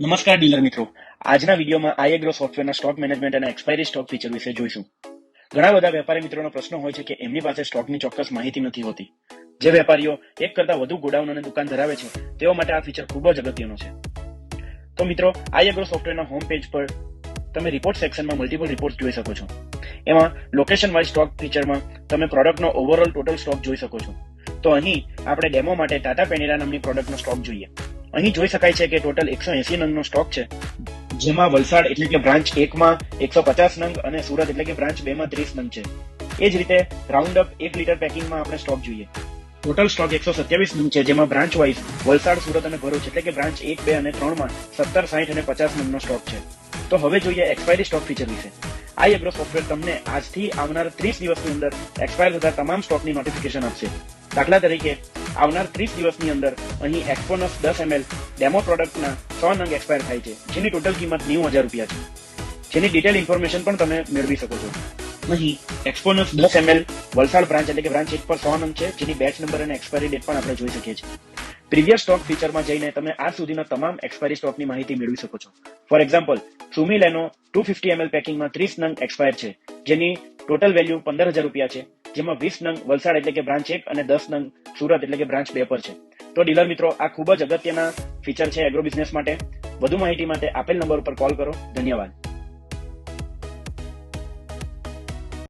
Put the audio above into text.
નમસ્કાર ડીલર મિત્રો. આજના વિડીયોમાં આઈએગ્રો સોફ્ટવેરના સ્ટોક મેનેજમેન્ટ અને એક્સપાયરી સ્ટોક ફીચર વિશે જોઈશું. ઘણા બધા વેપારી મિત્રોનો પ્રશ્ન હોય છે કે એમની પાસે સ્ટોકની ચોક્કસ માહિતી નથી હોતી. જે વેપારીઓ એક કરતા વધુ ગોડાઉન અને દુકાન ધરાવે છે, તેઓ માટે આ ફીચર ખૂબ જ અગત્યનો છે. તો મિત્રો, આઈએગ્રો સોફ્ટવેરના હોમ પેજ પર તમે રિપોર્ટ સેક્શનમાં મલ્ટિપલ રિપોર્ટ જોઈ શકો છો. એમાં લોકેશન વાઇઝ સ્ટોક ફીચરમાં તમે પ્રોડક્ટનો ઓવરઓલ ટોટલ સ્ટોક જોઈ શકો છો. તો અહીં આપણે ડેમો માટે ટાટા પેનેરા નામની પ્રોડક્ટનો સ્ટોક જોઈએ. અહીં જોઈ શકાય છે કે ટોટલ એકસો એસી નંગનો સ્ટોક છે. જેમાં વલસાડ એટલે કે બ્રાન્ચ એકમાં એકસો પચાસ નંગ અને સુરત એટલે કે બ્રાન્ચ બે માં ત્રીસ નંગ છે. એ જ રીતે રાઉન્ડ અપ એક લીટર પેકિંગમાં આપણે સ્ટોક જોઈએ. ટોટલ સ્ટોક એકસો સત્યાવીસ નંગ છે, જેમાં બ્રાન્ચ વાઇઝ વલસાડ, સુરત અને ભરૂચ એટલે કે બ્રાન્ચ એક, બે અને ત્રણમાં સત્તર, સાઠ અને પચાસ નંગનો સ્ટોક છે. તો હવે જોઈએ એક્સપાયરી સ્ટોક ફીચર વિશે. આ એગ્રો સોફ્ટવેર તમને આજથી આવનાર ત્રીસ દિવસની અંદર એક્સપાયર થતા તમામ સ્ટોકની નોટિફિકેશન આપશે. દાખલા તરીકે આવનાર ત્રીસ દિવસની અંદર અહીં એક્સપોનસ દસ એમએલ ડેમો પ્રોડક્ટના સો નંગ એક્સપાયર થાય છે, જેની ટોટલ કિંમત નેવું હજાર રૂપિયા છે. જેની ડિટેલ ઇન્ફોર્મેશન પણ તમે મેળવી શકો છો. અહીં એક્સપોનસ દસ એમએલ વલસાડ બ્રાન્ચ એટલે કે બ્રાન્ચ એક પર સો નંગ છે, જેની બેચ નંબર અને એક્સપાયરી ડેટ પણ આપણે જોઈ શકીએ છીએ. પ્રીવિયસ સ્ટોક ફીચરમાં જઈને તમે આજ સુધીના તમામ એક્સપાયરી સ્ટોકની માહિતી મેળવી શકો છો. ફોર એક્ઝામ્પલ સુમીલેનો ટુ ફિફ્ટી એમએલ પેકિંગમાં ત્રીસ નંગ એક્સપાયર છે, જેની ટોટલ વેલ્યુ પંદર હજાર રૂપિયા છે. જેમાં વીસ નંગ વલસાડ એટલે કે બ્રાન્ચ એક અને દસ નંગ સુરત એટલે કે બ્રાન્ચ બે પર છે. તો ડીલર મિત્રો, આ ખૂબ જ અગત્યના ફીચર છે એગ્રો બિઝનેસ માટે. વધુ માહિતી માટે આપેલ નંબર ઉપર કોલ કરો. ધન્યવાદ.